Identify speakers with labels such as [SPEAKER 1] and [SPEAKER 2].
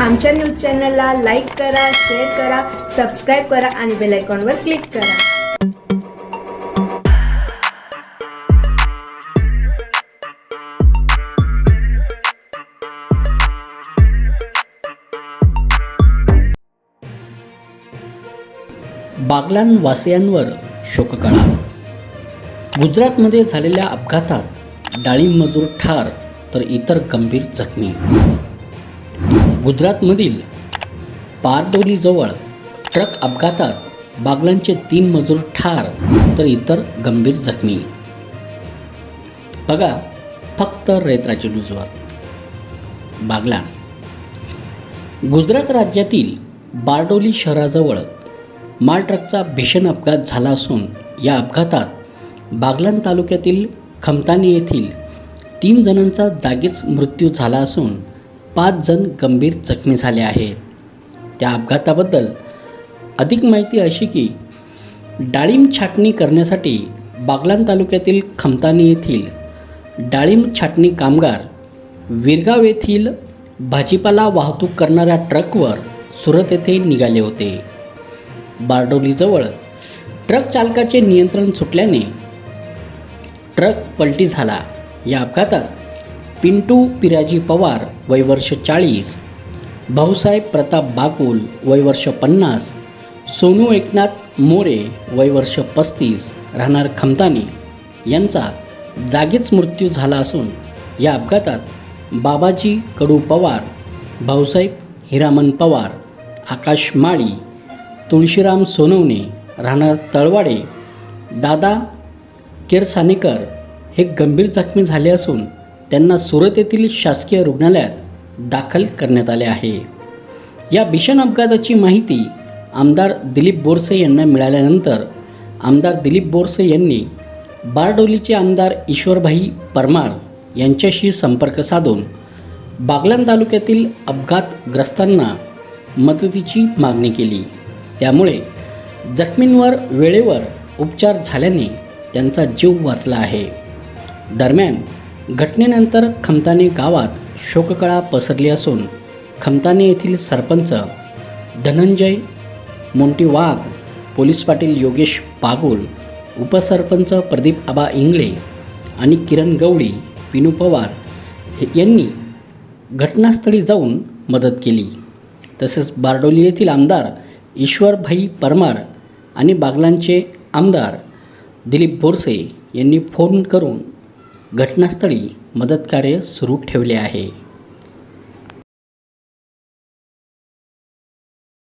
[SPEAKER 1] आमच्या न्यूज चॅनलला लाईक करा शेअर करा सबस्क्राईब करा आणि बेल आयकॉनवर क्लिक करा.
[SPEAKER 2] बागलान वासियांवर शोककळा. गुजरातमध्ये झालेल्या अपघातात डाळिंब मजूर ठार तर इतर गंभीर जखमी. गुजरातमधील पारडोलीजवळ ट्रक अपघातात बागलांचे तीन मजूर ठार तर इतर गंभीर जखमी. बघा फक्त रेतराच्या न्यूजवर. बागला गुजरात राज्यातील बारडोली शहराजवळ माल ट्रकचा भीषण अपघात झाला असून या अपघातात बागलान तालुक्यातील खमतानी येथील तीन जणांचा जागीच मृत्यू झाला असून पाच जण गंभीर जखमी झाले आहेत. त्या अपघाताबद्दल अधिक माहिती अशी की डाळिंब छाटणी करण्यासाठी बागलान तालुक्यातील खमतानी येथील डाळिंब छाटणी कामगार विरगाव येथील भाजीपाला वाहतूक करणाऱ्या ट्रकवर सुरत येथे निघाले होते. बारडोलीजवळ ट्रक चालकाचे नियंत्रण सुटल्याने ट्रक पलटी झाला. या अपघातात पिंटू पिराजी पवार वय वर्ष चाळीस. भाऊसाहेब प्रताप बाकुल वय वर्ष पन्नास. सोनू एकनाथ मोरे वय वर्ष पस्तीस. राहणार खमतानी. यांचा जागीच मृत्यू झाला असून या अपघातात बाबाजी कडू पवार भाऊसाहेब हिरामन पवार आकाश माळी तुळशीराम सोनवणे राहणार तळवाडे दादा केरसानेकर हे गंभीर जखमी झाले असून त्यांना सुरत येथील शासकीय रुग्णालयात दाखल करण्यात आले आहे. या भीषण अपघाताची माहिती आमदार दिलीप बोरसे यांना मिळाल्यानंतर आमदार दिलीप बोरसे यांनी बारडोलीचे आमदार ईश्वरभाई परमार यांच्याशी संपर्क साधून बागलान तालुक्यातील अपघातग्रस्तांना मदतीची मागणी केली. त्यामुळे जखमींवर वेळेवर उपचार झाल्याने त्यांचा जीव वाचला आहे. दरम्यान घटनेनंतर खमताने गावात शोककळा पसरली असून खमताने येथील सरपंच धनंजय मोंटी वाघ पोलीस पाटील योगेश पागोल उपसरपंच प्रदीप आबा इंगळे आणि किरण गवळी विनू पवार यांनी घटनास्थळी जाऊन मदत केली. तसेच बारडोली येथील आमदार ईश्वरभाई परमार आणि बागलांचे आमदार दिलीप बोरसे यांनी फोन करून घटनास्थळी मदतकार्य सुरू ठेवले आहे.